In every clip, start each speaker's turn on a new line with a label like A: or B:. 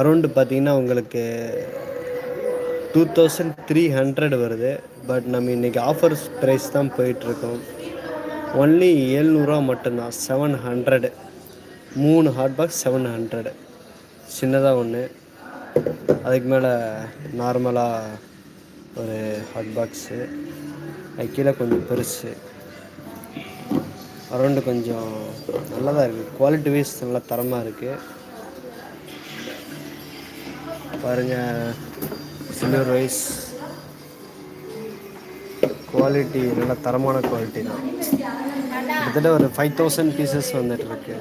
A: Around பார்த்தீங்கன்னா உங்களுக்கு two thousand three hundred வருது. பட் நம்ம இன்றைக்கி ஆஃபர்ஸ் ப்ரைஸ் தான் போயிட்டுருக்கோம். ஒன்லி ஏழ்நூறுவா மட்டும்தான். செவன் ஹண்ட்ரடு மூணு ஹாட் பாக்ஸ் செவன் ஹண்ட்ரடு சின்னதாக ஒன்று அதுக்கு மேலே நார்மலாக ஒரு ஹாட் பாக்ஸு அது கீழே கொஞ்சம் பெருசு. அரௌண்டு கொஞ்சம் நல்லா தான் இருக்குது குவாலிட்டி வைஸ் நல்லா தரமாக இருக்குது பாருங்கள் சில்வர் வைஸ் குவாலிட்டி நல்ல தரமான குவாலிட்டி தான். கிட்டத்தட்ட ஒரு ஃபைவ் தௌசண்ட் பீசஸ் வந்துட்டுருக்கு.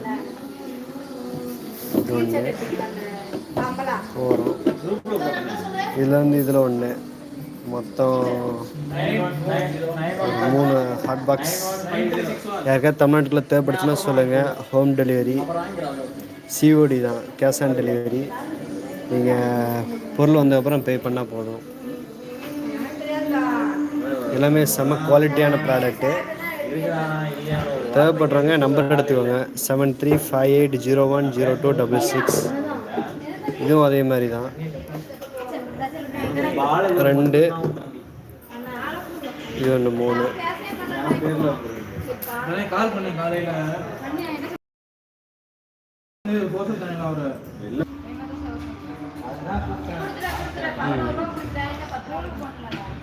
A: இது ஒன்று போகிறோம் இதில் வந்து இதில் ஒன்று மொத்தம் மூணு ஹாட் பாக்ஸ் யாருக்காவது தமிழ்நாட்டில் தேவைப்படுச்சுன்னா சொல்லுங்கள் ஹோம் டெலிவரி சிஓடி தான். கேஷ் ஆன் டெலிவரி நீங்கள் பொருள் வந்ததுக்கப்புறம் பே பண்ணால் போதும். எல்லாமே செம குவாலிட்டியான ப்ராடக்ட்டு தேவைப்படுறவங்க நம்பர் எடுத்துக்கோங்க. Seven three five eight zero one zero two double six இதுவும் அதே மாதிரி தான் ரெண்டு. இது ஒன்று மூணு.
B: கால் பண்ணேன் காலையில.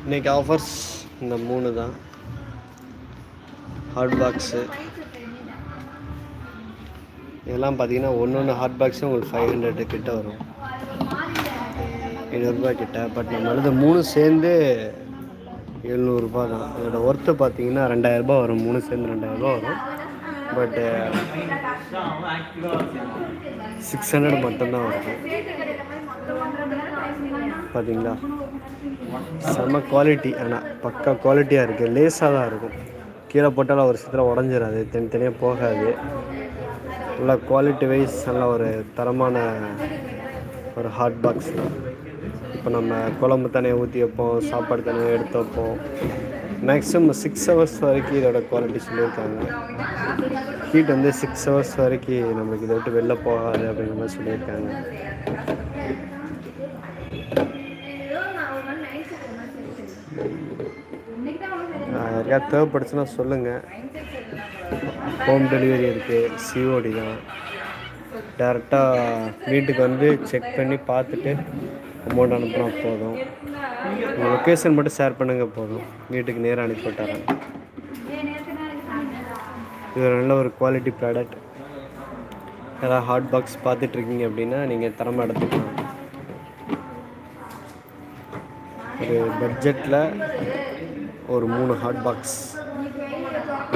A: இன்னைக்கு ஆஃபர்ஸ் இந்த மூணு தான். ஹாட் பாக்ஸு இதெல்லாம் பார்த்தீங்கன்னா ஒன்று ஒன்று ஹாட் பாக்ஸும் உங்களுக்கு ஃபைவ் ஹண்ட்ரட் கிட்ட வரும். ஐநூறுரூபா கிட்ட. பட் நம்மளது மூணு சேர்ந்து எழுநூறுபா தான். இதோட ஒர்த்து பார்த்தீங்கன்னா ரெண்டாயிரரூபா வரும். மூணு சேர்ந்து ரெண்டாயிரரூபா வரும். பட்டு சிக்ஸ் ஹண்ட்ரட் மட்டும்தான் வருது. பார்த்தீங்களா செம்ம குவாலிட்டி ஆனால் பக்கா குவாலிட்டியாக இருக்குது லேஸாக தான் இருக்கும். கீழே போட்டாலும் ஒரு சித்திரம் உடஞ்சிடாது தனித்தனியாக போகாது. நல்லா குவாலிட்டி வைஸ் நல்ல ஒரு தரமான ஒரு ஹாட் பாக்ஸ் தான் இப்போ நம்ம குழம்பு தனியாக ஊற்றி வைப்போம் சாப்பாடு தனியாக எடுத்து வைப்போம். மேக்ஸிமம் சிக்ஸ் ஹவர்ஸ் வரைக்கும் இதோட குவாலிட்டி சொல்லியிருக்காங்க. ஹீட் வந்து சிக்ஸ் ஹவர்ஸ் வரைக்கும் நம்மளுக்கு இதை விட்டு வெளில போகாது அப்படிங்கிற மாதிரி சொல்லியிருக்காங்க. யாருக்காவது தேவைப்படுச்சுன்னா சொல்லுங்கள் ஹோம் டெலிவரி இருக்குது சிஓடி தான். டேரெக்டாக வீட்டுக்கு வந்து செக் பண்ணி பார்த்துட்டு அமௌண்ட் அனுப்புனா போதும். உங்கள் லொக்கேஷன் மட்டும் ஷேர் பண்ணுங்கள் போதும். வீட்டுக்கு நேராக அனுப்பி இது ஒரு நல்ல ஒரு குவாலிட்டி ப்ராடக்ட் யாராவது ஹாட் பாக்ஸ் பார்த்துட்ருக்கீங்க அப்படின்னா நீங்கள் தரமாக எடுத்துக்கலாம். ஒரு பட்ஜெட்டில் ஒரு மூணு ஹாட் பாக்ஸ்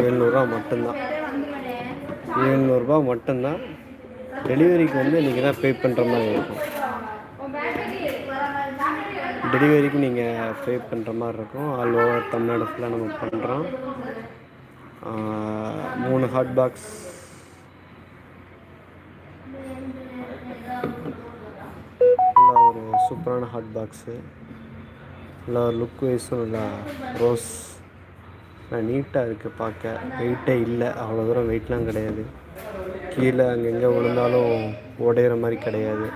A: ஏழ்நூறுரூவா மட்டும்தான். ஏழ்நூறுரூபா மட்டும்தான். டெலிவரிக்கு வந்து நீங்கள் தான் பே பண்ணுற மாதிரி இருக்கும். டெலிவரிக்கு நீங்கள் பே பண்ணுற மாதிரி இருக்கும். ஆல் ஓவர் தமிழ்நாடு ஃபுல்லாக நம்ம பண்ணுறோம் மூணு ஹாட் பாக்ஸ் நல்லா ஒரு சூப்பரான ஹாட் பாக்ஸு நல்லா லுக் வைஸும் நல்லா ரோஸ் நீட்டாக இருக்குது பார்க்க. வெயிட்டே இல்லை. அவ்வளோ தூரம் வெயிட்லாம் கிடையாது. கீழே அங்கங்கே விழுந்தாலும் உடையிற மாதிரி கிடையாது.